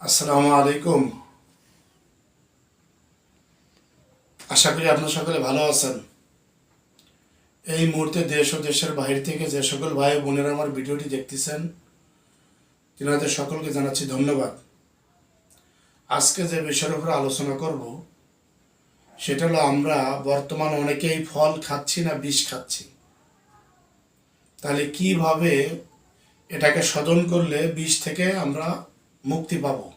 আসসালামু আলাইকুম। আশা করি আপনার সকলে ভালো আছেন। এই মুহূর্তে দেশ ও দেশের বাইরে থেকে যে সকল ভাই বোনেরা আমার ভিডিওটি দেখতেছেন, তিনাদের সকলকে জানাচ্ছি ধন্যবাদ। আজকে যে বিষয়ের উপর আলোচনা করব, সেটা হলো আমরা বর্তমান অনেকেই ফল খাচ্ছি না বিষ খাচ্ছি। তাহলে কীভাবে এটাকে শোধন করলে বিষ থেকে আমরা মুক্তি পাবো।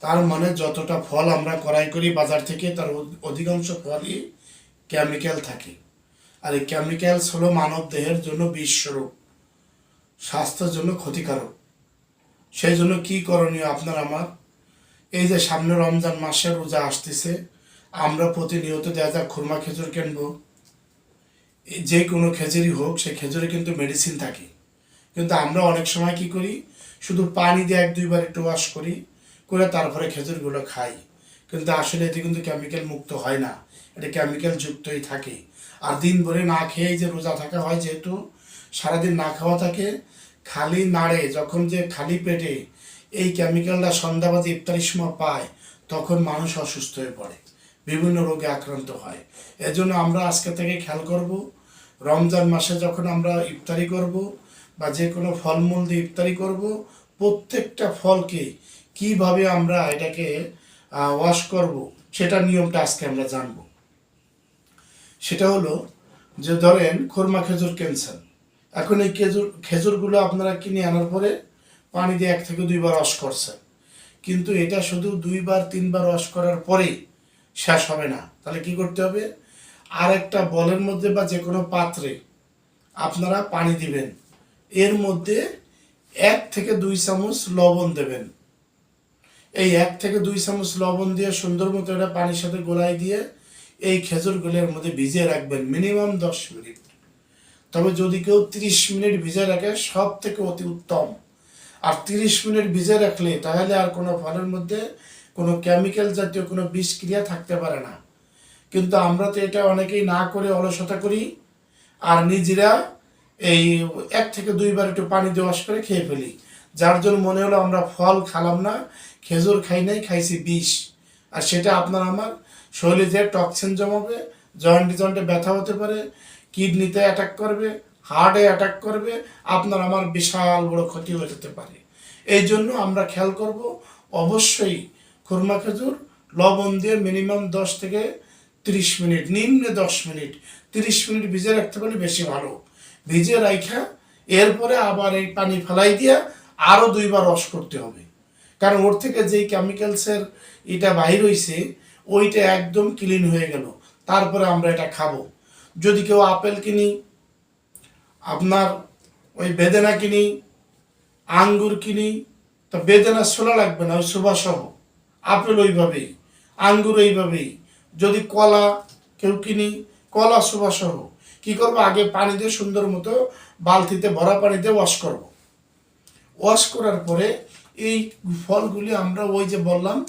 তার মানে যতটা ফল আমরা ক্রয় করি বাজার থেকে, তার অধিকাংশ ফলই কেমিক্যাল থাকে। আর এই কেমিক্যালস হলো মানব দেহের জন্য বিষস্বরূপ স্বাস্থ্যের জন্য ক্ষতিকারক। সেই জন্য কি করণীয় আপনার, আমার? এই যে সামনে রমজান মাসে রোজা আসতেছে, আমরা প্রতিনিয়ত দেখা যাক খুরমা খেজুর কিনবো। যে কোনো খেজুরই হোক সেই খেজুরে কিন্তু মেডিসিন থাকে। কিন্তু আমরা অনেক সময় কি করি শুধু পানি দিয়ে এক দুইবার একটু ওয়াশ করি, করে তারপরে খেজুরগুলো খাই। কিন্তু আসলে এতে কিন্তু কেমিক্যাল মুক্ত হয় না। এটা কেমিক্যাল যুক্তই থাকে। আর দিন ভরে না খেয়ে যে রোজা থাকা হয় যেহেতু, সারাদিন না খাওয়া থাকে, খালি নাড়ে, যখন যে খালি পেটে এই কেমিক্যালটা সন্ধ্যাবাদী ইফতারির সময় পায়, তখন মানুষ অসুস্থ হয়ে পড়ে, বিভিন্ন রোগে আক্রান্ত হয়। এজন্য আমরা আজকে থেকে খেয়াল করব, রমজান মাসে যখন আমরা ইফতারি করব বা যে কোনো ফলমূল দিয়ে ইফতারি করব, প্রত্যেকটা ফলকে কীভাবে আমরা এটাকে ওয়াশ করব, সেটা নিয়মটা আজকে আমরা জানব। সেটা হলো যে ধরেন খোরমা খেজুর ক্যান্সার এখন এই খেজুর, খেজুরগুলো আপনারা কিনে আনার পরে পানি দিয়ে এক থেকে দুইবার ওয়াশ করছেন। কিন্তু এটা শুধু দুইবার, তিনবার ওয়াশ করার পরে শেষ হবে না। তাহলে কি করতে হবে? আর একটা বলের মধ্যে বা যে কোনো পাত্রে আপনারা পানি দিবেন। এর মধ্যে এক থেকে দুই চামচ লবণ দেবেন। এই এক থেকে দুই চামচ লবণ দিয়ে সুন্দর মতো এটা পানির সাথে গোলাই দিয়ে এই খেজুরগুলোর মধ্যে ভিজিয়ে রাখবেন মিনিমাম দশ মিনিট। তবে যদি কেউ তিরিশ মিনিট ভিজে রাখে, সব থেকে অতি উত্তম। আর তিরিশ মিনিট ভিজে রাখলে তাহলে আর কোনো ফলের মধ্যে কোনো কেমিক্যাল জাতীয় কোনো বিষক্রিয়া থাকতে পারে না। কিন্তু আমরা তো এটা অনেকেই না করে অলসতা করি, আর নিজেরা এই এক থেকে দুইবার একটু পানি দিয়ে ওয়াশ করে খেয়ে ফেলি। যার জন্য মনে হলো আমরা ফল খালাম না, খেজুর খাই নাই, খাইছি বিষ। আর সেটা আপনার আমার শরীরে যে টক্সিন জমাবে জয়েন্টে জয়েন্টে ব্যথা হতে পারে কিডনিতে অ্যাটাক করবে হার্টে অ্যাটাক করবে, আপনার আমার বিশাল বড় ক্ষতি হয়ে যেতে পারে। এই জন্য আমরা খেয়াল করব, অবশ্যই খুরমা খেজুর, লবণ দিয়ে মিনিমাম দশ থেকে তিরিশ মিনিট, নিম্নে দশ মিনিট, তিরিশ মিনিট ভিজে রাখতে পারলে বেশি ভালো। ভিজে রাখা এরপরে আবার এই পানি ফেলাই দিয়া আরও দুইবার রস করতে হবে। কারণ ওর থেকে যেই কেমিক্যালসের এটা বাহির হইছে, ওইটা একদম ক্লিন হয়ে গেল। তারপরে আমরা এটা খাব। যদি কেউ আপেল কিনি, আপনার ওই বেদেনা কিনি, আঙ্গুর কিনি, তো বেদেনা ছোলা লাগবে না, ওই সুবাসহ আপেল ওইভাবেই, আঙ্গুর ওইভাবেই। যদি কলা কেউ কিনি, কলা সুবাসহ কি করব? আগে পানি দিয়ে সুন্দর মতো বালতিতে, ভরা পানিতে ওয়াশ করব। ওয়াশ করার পরে এই ফলগুলি আমরা ওই যে বললাম,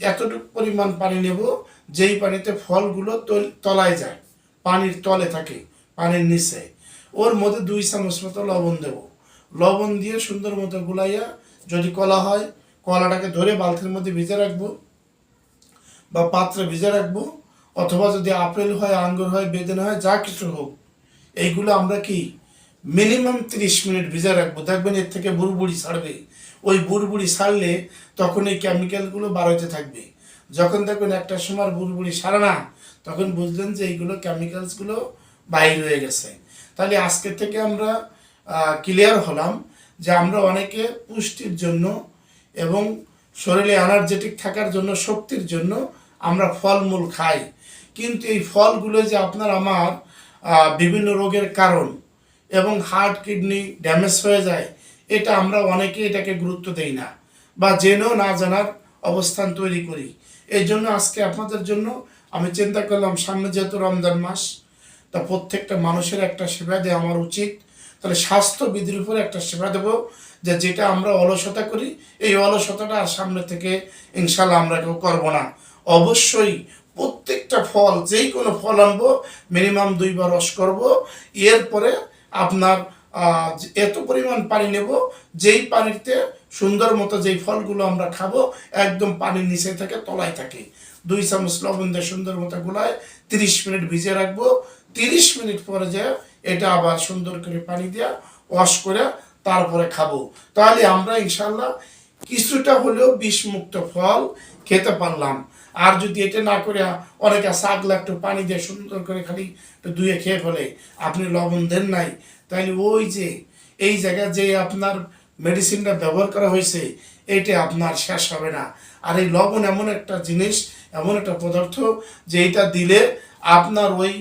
এতটুকু পরিমাণ পানি নেব, যেই পানিতে ফলগুলো তল- তলায় যায়, পানির তলে থাকে, পানির নিচে। ওর মধ্যে দুই চামচ মতো লবণ দেব। লবণ দিয়ে সুন্দর মতো গুলাইয়া যদি কলা হয়, কলাটাকে ধরে বালতির মধ্যে ভিজে রাখব বা পাত্রে ভিজে রাখব। অথবা যদি আপেল হয়, আঙ্গুর হয়, বেদেনা হয়, যা কিছু হোক, এইগুলো আমরা কি মিনিমাম তিরিশ মিনিট ভিজে রাখব। দেখবেন এর থেকে বুড়বুড়ি ছাড়বে। ওই বুড়বুড়ি ছাড়লে তখন এই কেমিক্যালগুলো বার হতে থাকবে। যখন দেখবেন একটা সময় বুড়বুড়ি সারে না, তখন বুঝলেন যে এইগুলো কেমিক্যালসগুলো বাইর হয়ে গেছে। তাহলে আজকে থেকে আমরা ক্লিয়ার হলাম যে আমরা অনেকে পুষ্টির জন্য এবং শরীরে এনার্জেটিক থাকার জন্য, শক্তির জন্য আমরা ফলমূল খাই। কিন্তু এই ফলগুলো যে আপনার আমার বিভিন্ন রোগের কারণ এবং হার্ট কিডনি ড্যামেজ হয়ে যায়, এটা আমরা অনেকে এটাকে গুরুত্ব দেই না বা জেনেও না জানার অবস্থান তৈরি করি। এই জন্য আজকে আপনাদের জন্য আমি চিন্তা করলাম, সামনে যেহেতু রমজান মাস, তা প্রত্যেকটা মানুষের একটা সেবা দেওয়া আমার উচিত। তাহলে স্বাস্থ্যবিধির উপরে একটা সেবা দেবো যে যেটা আমরা অলসতা করি। এই অলসতাটা আর সামনে থেকে ইনশাল্লাহ আমরা কেউ করব না। অবশ্যই প্রত্যেকটা ফল যেই কোনো ফল আনব মিনিমাম দুইবার রস করব। এরপরে আপনার এত পরিমাণ পানি নেব, যেই পানিতে সুন্দর মতো যেই ফলগুলো আমরা খাব, একদম পানির নিচে থাকে, তলায় থাকে। দুই চামচ লবণ দিয়ে সুন্দর মতো গুলায় তিরিশ মিনিট ভিজে রাখব। তিরিশ মিনিট পরে যে এটা আবার সুন্দর করে পানি দিয়ে ওয়াশ করে তারপরে খাব। তাহলে আমরা ইনশাল্লাহ কিছুটা হলেও বিষমুক্ত ফল খেতে পারলাম। আর যদি এটা না করে অনেকে শাকলা একটু পানি দিয়ে সুন্দর করে খালি ধুয়ে খেয়ে ফেলে, আপনি লবণ দেন নাই, তাহলে ওই যে, এই জায়গায় যে আপনার মেডিসিনটা ব্যবহার করা হয়েছে, এটা আপনার শেষ হবে না। আর এই লবণ এমন একটা জিনিস, এমন একটা পদার্থ যে এটা দিলে আপনার ওই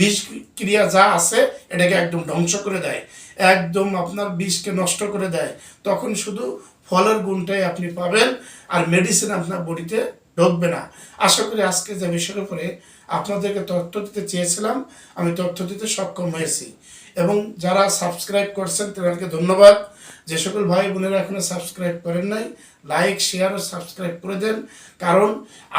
বিষ ক্রিয়া যা আছে, এটাকে একদম ধ্বংস করে দেয়। একদম আপনার বিষকে নষ্ট করে দেয়। তখন শুধু ফলের গুণটাই আপনি পাবেন আর মেডিসিন আপনার বডিতে ঢুকবে না। আশা করি আজকে যে বিষয়ের উপরে আপনাদেরকে তথ্য দিতে চেয়েছিলাম, আমি তথ্য দিতে সক্ষম হয়েছি। এবং যারা সাবস্ক্রাইব করছেন, তাদেরকে ধন্যবাদ। যে সকল ভাই বোনেরা এখনও সাবস্ক্রাইব করেন নাই লাইক শেয়ার ও সাবস্ক্রাইব করে দেন। কারণ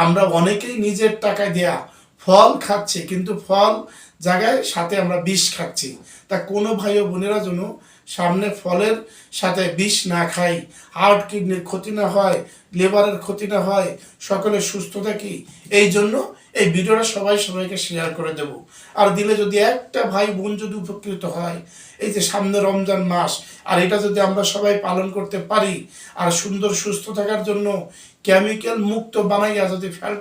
আমরা অনেকেই নিজের টাকা দেয়া ফল খাচ্ছি, কিন্তু ফল জায়গায় সাথে আমরা বিষ খাচ্ছি। তা কোনো ভাই ও বোনেরা যেন সামনে ফলের সাথে বিষ না খাই হার্ট কিডনির ক্ষতি না হয় লেবারের ক্ষতি না হয়, সকলে সুস্থ থাকি, এই জন্য এই ভিডিওটা সবাই সবাইকে শেয়ার করে দেব। আর দিলে যদি একটা ভাই বোন যদি উপকৃত হয়, এই যে সামনে রমজান মাস, আর এটা যদি আমরা সবাই পালন করতে পারি, আর সুন্দর সুস্থ থাকার জন্য কেমিক্যাল মুক্ত বানাইয়া যদি ফল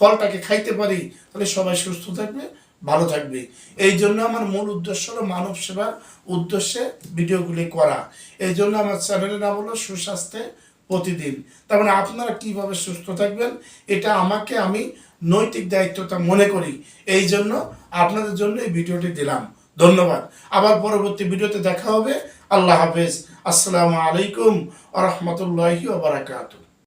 ফলটাকে খাইতে পারি, তাহলে সবাই সুস্থ থাকবে ভালো থাকবে। এই জন্য আমার মূল উদ্দেশ্য হলো মানব সেবার উদ্দেশ্যে ভিডিওগুলি করা। এই জন্য আমার চ্যানেলের নাম হলো সুস্বাস্থ্যে প্রতিদিন। তার মানে আপনারা কীভাবে সুস্থ থাকবেন, এটা আমাকে আমি নৈতিক দায়িত্বটা মনে করি। এই জন্য আপনাদের জন্য এই ভিডিওটি দিলাম। ধন্যবাদ। আবার পরবর্তী ভিডিওতে দেখা হবে। আল্লাহ হাফেজ। আসসালামু আলাইকুম আ রহমতুল্লাহি